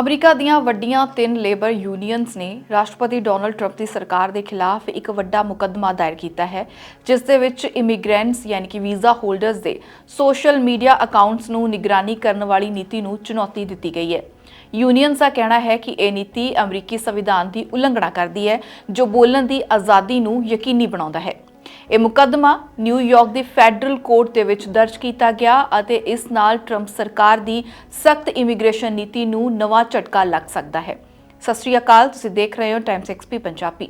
America ਦੀਆਂ ਵੱਡੀਆਂ ਤਿੰਨ ਲੇਬਰ ਯੂਨੀਅਨਸ ਨੇ ਰਾਸ਼ਟਰਪਤੀ ਡੋਨਲਡ ਟਰੰਪ ਦੀ ਸਰਕਾਰ ਦੇ ਖਿਲਾਫ ਇੱਕ ਵੱਡਾ ਮੁਕੱਦਮਾ ਦਾਇਰ ਕੀਤਾ ਹੈ, ਜਿਸ ਦੇ ਵਿੱਚ ਇਮੀਗ੍ਰੈਂਟਸ ਯਾਨੀ ਕਿ ਵੀਜ਼ਾ ਹੋਲਡਰਸ ਦੇ ਸੋਸ਼ਲ ਮੀਡੀਆ ਅਕਾਊਂਟਸ ਨੂੰ ਨਿਗਰਾਨੀ ਕਰਨ ਵਾਲੀ ਨੀਤੀ ਨੂੰ ਚੁਣੌਤੀ ਦਿੱਤੀ ਗਈ ਹੈ। ਯੂਨੀਅਨਸ ਦਾ ਕਹਿਣਾ ਹੈ ਕਿ ਇਹ ਨੀਤੀ ਅਮਰੀਕੀ ਸੰਵਿਧਾਨ ਦੀ ਉਲੰਘਣਾ ਕਰਦੀ ਹੈ, ਜੋ ਬੋਲਣ ਦੀ ਆਜ਼ਾਦੀ ਨੂੰ ਯਕੀਨੀ ਬਣਾਉਂਦਾ ਹੈ। ਇਹ ਮੁਕੱਦਮਾ ਨਿਊਯਾਰਕ ਦੀ ਫੈਡਰਲ ਕੋਰਟ ਦੇ ਵਿੱਚ ਦਰਜ ਕੀਤਾ ਗਿਆ ਅਤੇ ਇਸ ਨਾਲ ਟਰੰਪ ਸਰਕਾਰ ਦੀ ਸਖਤ ਇਮੀਗ੍ਰੇਸ਼ਨ ਨੀਤੀ ਨੂੰ ਨਵਾਂ ਝਟਕਾ ਲੱਗ ਸਕਦਾ ਹੈ। ਸਤਿ ਸ਼੍ਰੀ ਅਕਾਲ, ਤੁਸੀਂ ਦੇਖ ਰਹੇ ਹੋ ਟਾਈਮਸ ਐਕਸਪੀ ਪੰਜਾਬੀ।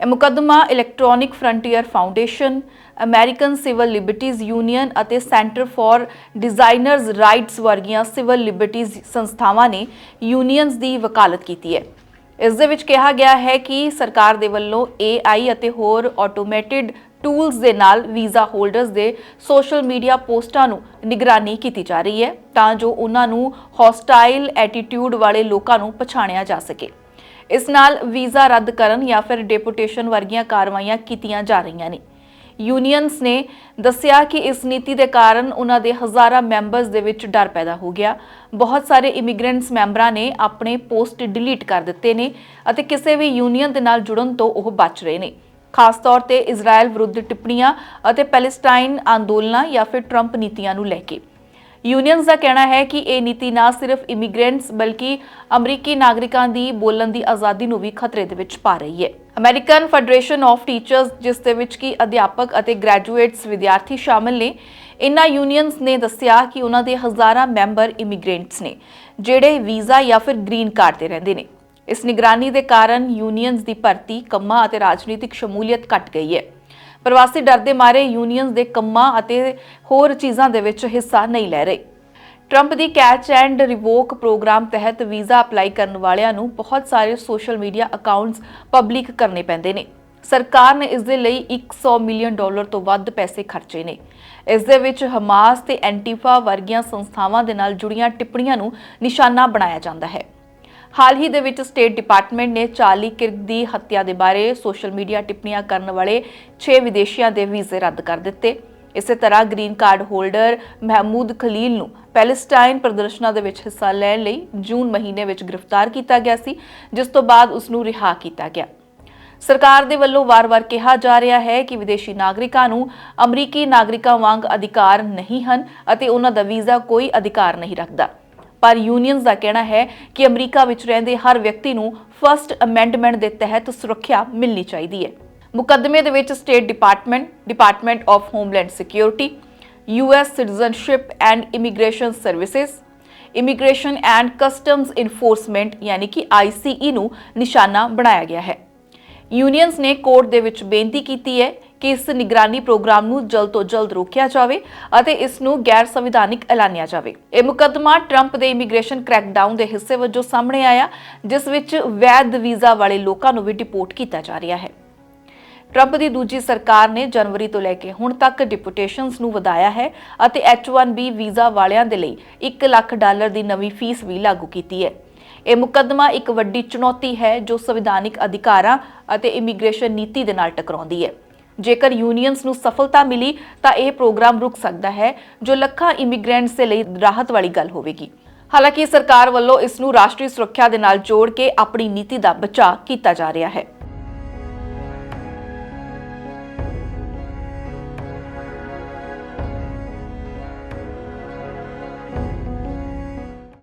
ਇਹ ਮੁਕੱਦਮਾ Electronic Frontier Foundation, American Civil Liberties Union ਅਤੇ ਸੈਂਟਰ ਫਾਰ ਡਿਜ਼ਾਈਨਰਸ ਰਾਈਟਸ ਵਰਗੀਆਂ ਸਿਵਲ ਲਿਬਰਟੀਜ਼ ਸੰਸਥਾਵਾਂ ਨੇ ਯੂਨੀਅਨਸ ਦੀ ਵਕਾਲਤ ਕੀਤੀ ਹੈ। ਇਸ ਦੇ ਵਿੱਚ ਕਿਹਾ ਗਿਆ ਹੈ ਕਿ ਸਰਕਾਰ ਦੇ ਵੱਲੋਂ AI ਅਤੇ ਹੋਰ ਆਟੋਮੇਟਿਡ ਟੂਲਸ ਦੇ ਨਾਲ ਵੀਜ਼ਾ ਹੋਲਡਰਸ ਦੇ ਸੋਸ਼ਲ ਮੀਡੀਆ ਪੋਸਟਾਂ ਨੂੰ ਨਿਗਰਾਨੀ ਕੀਤੀ ਜਾ ਰਹੀ ਹੈ ਤਾਂ ਜੋ ਉਹਨਾਂ ਨੂੰ ਹੌਸਟਾਈਲ ਐਟੀਟਿਊਡ ਵਾਲੇ ਲੋਕਾਂ ਨੂੰ ਪਛਾਣਿਆ ਜਾ ਸਕੇ। ਇਸ ਨਾਲ ਵੀਜ਼ਾ ਰੱਦ ਕਰਨ ਜਾਂ ਫਿਰ ਡਿਪੋਟੇਸ਼ਨ ਵਰਗੀਆਂ ਕਾਰਵਾਈਆਂ ਕੀਤੀਆਂ ਜਾ ਰਹੀਆਂ ਨੇ। ਯੂਨੀਅਨਸ ਨੇ ਦੱਸਿਆ ਕਿ ਇਸ ਨੀਤੀ ਦੇ ਕਾਰਨ ਉਹਨਾਂ ਦੇ ਹਜ਼ਾਰਾਂ ਮੈਂਬਰਸ ਦੇ ਵਿੱਚ ਡਰ ਪੈਦਾ ਹੋ ਗਿਆ। ਬਹੁਤ ਸਾਰੇ ਇਮੀਗ੍ਰੈਂਟਸ ਮੈਂਬਰਾਂ ਨੇ ਆਪਣੇ ਪੋਸਟ ਡਿਲੀਟ ਕਰ ਦਿੱਤੇ ਨੇ ਅਤੇ ਕਿਸੇ ਵੀ ਯੂਨੀਅਨ ਦੇ ਨਾਲ ਜੁੜਨ ਤੋਂ ਉਹ ਬਚ ਰਹੇ ਨੇ। ਖਾਸ ਤੌਰ ਤੇ ਇਜ਼ਰਾਈਲ ਵਿਰੁੱਧ ਟਿੱਪਣੀਆਂ ਅਤੇ ਪੈਲੇਸਟਾਈਨ ਅੰਦੋਲਨਾਂ ਜਾਂ ਫਿਰ ਟਰੰਪ ਨੀਤੀਆਂ ਨੂੰ ਲੈ ਕੇ। ਯੂਨੀਅਨਸ ਦਾ ਕਹਿਣਾ ਹੈ ਕਿ ਇਹ ਨੀਤੀ ਨਾ ਸਿਰਫ ਇਮੀਗ੍ਰੈਂਟਸ ਬਲਕਿ ਅਮਰੀਕੀ ਨਾਗਰਿਕਾਂ ਦੀ ਬੋਲਣ ਦੀ ਆਜ਼ਾਦੀ ਨੂੰ ਵੀ ਖਤਰੇ ਦੇ ਵਿੱਚ ਪਾ ਰਹੀ ਹੈ। ਅਮਰੀਕਨ ਫੈਡਰੇਸ਼ਨ ਆਫ ਟੀਚਰਸ ਜਿਸ ਦੇ ਵਿੱਚ ਕੀ ਅਧਿਆਪਕ ਅਤੇ ਗ੍ਰੈਜੂਏਟਸ ਵਿਦਿਆਰਥੀ ਸ਼ਾਮਲ ਨੇ ਇਨ੍ਹਾਂ ਯੂਨੀਅਨਸ ਨੇ ਦੱਸਿਆ ਕਿ ਉਹਨਾਂ ਦੇ ਹਜ਼ਾਰਾਂ ਮੈਂਬਰ ਇਮੀਗ੍ਰੈਂਟਸ ਨੇ, ਜਿਹੜੇ ਵੀਜ਼ਾ ਜਾਂ ਫਿਰ ਗ੍ਰੀਨ ਕਾਰਡ ਤੇ ਰਹਿੰਦੇ ਨੇ। ਇਸ ਨਿਗਰਾਨੀ ਦੇ ਕਾਰਨ ਯੂਨੀਅਨਸ ਦੀ ਭਰਤੀ ਕੰਮਾਂ ਅਤੇ ਰਾਜਨੀਤਿਕ ਸ਼ਮੂਲੀਅਤ ਘਟ ਗਈ ਹੈ। ਪ੍ਰਵਾਸੀ ਡਰ ਦੇ ਮਾਰੇ ਯੂਨੀਅਨਸ ਦੇ ਕੰਮਾਂ ਅਤੇ ਹੋਰ ਚੀਜ਼ਾਂ ਦੇ ਵਿੱਚ ਹਿੱਸਾ ਨਹੀਂ ਲੈ ਰਹੇ। ਟਰੰਪ ਦੀ ਕੈਚ ਐਂਡ ਰਿਵੋਕ ਪ੍ਰੋਗਰਾਮ ਤਹਿਤ ਵੀਜ਼ਾ ਅਪਲਾਈ ਕਰਨ ਵਾਲਿਆਂ ਨੂੰ ਬਹੁਤ ਸਾਰੇ ਸੋਸ਼ਲ ਮੀਡੀਆ ਅਕਾਊਂਟਸ ਪਬਲਿਕ ਕਰਨੇ ਪੈਂਦੇ ਨੇ। ਸਰਕਾਰ ਨੇ ਇਸ ਦੇ ਲਈ 100 ਮਿਲੀਅਨ ਡਾਲਰ ਤੋਂ ਵੱਧ ਪੈਸੇ ਖਰਚੇ ਨੇ। ਇਸ ਦੇ ਵਿੱਚ ਹਮਾਸ ਤੇ ਐਂਟੀਫਾ ਵਰਗੀਆਂ ਸੰਸਥਾਵਾਂ ਦੇ ਨਾਲ ਜੁੜੀਆਂ ਟਿੱਪਣੀਆਂ ਨੂੰ ਨਿਸ਼ਾਨਾ ਬਣਾਇਆ ਜਾਂਦਾ ਹੈ। ਹਾਲ ਹੀ ਦੇ ਵਿੱਚ ਸਟੇਟ ਡਿਪਾਰਟਮੈਂਟ ਨੇ ਚਾਰਲੀ ਕਿਰਕ ਦੀ ਹੱਤਿਆ ਦੇ ਬਾਰੇ ਸੋਸ਼ਲ ਮੀਡੀਆ ਟਿੱਪਣੀਆਂ ਕਰਨ ਵਾਲੇ 6 ਵਿਦੇਸ਼ੀਆਂ ਦੇ ਵੀਜ਼ੇ ਰੱਦ ਕਰ ਦਿੱਤੇ। ਇਸੇ ਤਰ੍ਹਾਂ green card holder Mahmoud Khalil ਨੂੰ ਪੈਲੇਸਟਾਈਨ ਪ੍ਰਦਰਸ਼ਨਾਂ ਦੇ ਵਿੱਚ ਹਿੱਸਾ ਲੈਣ ਲਈ ਜੂਨ ਮਹੀਨੇ ਵਿੱਚ ਗ੍ਰਿਫਤਾਰ ਕੀਤਾ ਗਿਆ ਸੀ, ਜਿਸ ਤੋਂ ਬਾਅਦ ਉਸ ਨੂੰ ਰਿਹਾ ਕੀਤਾ ਗਿਆ। ਸਰਕਾਰ ਦੇ ਵੱਲੋਂ ਵਾਰ-ਵਾਰ ਕਿਹਾ ਜਾ ਰਿਹਾ ਹੈ ਕਿ ਵਿਦੇਸ਼ੀ ਨਾਗਰਿਕਾਂ ਨੂੰ ਅਮਰੀਕੀ ਨਾਗਰਿਕਾਂ ਵਾਂਗ ਅਧਿਕਾਰ ਨਹੀਂ ਹਨ ਅਤੇ ਉਹਨਾਂ ਦਾ ਵੀਜ਼ਾ ਕੋਈ ਅਧਿਕਾਰ ਨਹੀਂ ਰੱਖਦਾ। ਪਰ ਯੂਨੀਅਨਸ ਦਾ ਕਹਿਣਾ ਹੈ ਕਿ ਅਮਰੀਕਾ ਵਿੱਚ ਰਹਿੰਦੇ ਹਰ ਵਿਅਕਤੀ ਨੂੰ ਫਰਸਟ ਅਮੈਂਡਮੈਂਟ ਦੇ ਤਹਿਤ ਸੁਰੱਖਿਆ ਮਿਲਣੀ ਚਾਹੀਦੀ ਹੈ। ਮੁਕੱਦਮੇ ਦੇ ਵਿੱਚ State Department Department of Homeland Security US Citizenship and Immigration Services Immigration and Customs Enforcement ਯਾਨੀ ਕਿ ਆਈਸੀਈ ਨੂੰ ਨਿਸ਼ਾਨਾ ਬਣਾਇਆ ਗਿਆ ਹੈ। ਯੂਨੀਅਨਸ ਨੇ ਕੋਰਟ ਦੇ ਵਿੱਚ ਬੇਨਤੀ ਕੀਤੀ ਹੈ ਕਿ ਇਸ ਨਿਗਰਾਨੀ ਪ੍ਰੋਗਰਾਮ ਨੂੰ ਜਲਦ ਤੋਂ ਜਲਦ ਰੋਕਿਆ ਜਾਵੇ ਅਤੇ ਇਸ ਨੂੰ ਗੈਰ ਸੰਵਿਧਾਨਿਕ ਐਲਾਨਿਆ ਜਾਵੇ। ਇਹ ਮੁਕੱਦਮਾ ਟਰੰਪ ਦੇ ਇਮੀਗ੍ਰੇਸ਼ਨ ਕ੍ਰੈਕਡਾਊਨ ਦੇ ਹਿੱਸੇ ਵਜੋਂ ਸਾਹਮਣੇ ਆਇਆ, ਜਿਸ ਵਿੱਚ ਵੈਧ ਵੀਜ਼ਾ ਵਾਲੇ ਲੋਕਾਂ ਨੂੰ ਵੀ ਡਿਪੋਰਟ ਕੀਤਾ ਜਾ ਰਿਹਾ ਹੈ। ਟਰੰਪ ਦੀ ਦੂਜੀ ਸਰਕਾਰ ਨੇ ਜਨਵਰੀ ਤੋਂ ਲੈ ਕੇ ਹੁਣ ਤੱਕ ਡਿਪੋਟੇਸ਼ਨਸ ਨੂੰ ਵਧਾਇਆ ਹੈ ਅਤੇ H1B ਵੀਜ਼ਾ ਵਾਲਿਆਂ ਦੇ ਲਈ 1 ਲੱਖ ਡਾਲਰ ਦੀ ਨਵੀਂ ਫੀਸ ਵੀ ਲਾਗੂ ਕੀਤੀ ਹੈ। ਇਹ ਮੁਕੱਦਮਾ ਇੱਕ ਵੱਡੀ ਚੁਣੌਤੀ ਹੈ ਜੋ ਸੰਵਿਧਾਨਿਕ ਅਧਿਕਾਰਾਂ ਅਤੇ ਇਮੀਗ੍ਰੇਸ਼ਨ ਨੀਤੀ ਦੇ ਨਾਲ ਟਕਰਾਉਂਦੀ ਹੈ। ਜੇਕਰ ਯੂਨੀਅਨਸ ਨੂੰ ਸਫਲਤਾ ਮਿਲੀ ਤਾਂ ਇਹ ਪ੍ਰੋਗਰਾਮ ਰੁਕ ਸਕਦਾ ਹੈ, ਜੋ ਲੱਖਾਂ ਇਮੀਗ੍ਰੈਂਟਸ ਦੇ ਲਈ ਰਾਹਤ ਵਾਲੀ ਗੱਲ ਹੋਵੇਗੀ। ਹਾਲਾਂਕਿ ਸਰਕਾਰ ਵੱਲੋਂ ਇਸ ਨੂੰ ਰਾਸ਼ਟਰੀ ਸੁਰੱਖਿਆ ਦੇ ਨਾਲ ਜੋੜ ਕੇ ਆਪਣੀ ਨੀਤੀ ਦਾ ਬਚਾਅ ਕੀਤਾ ਜਾ ਰਿਹਾ ਹੈ।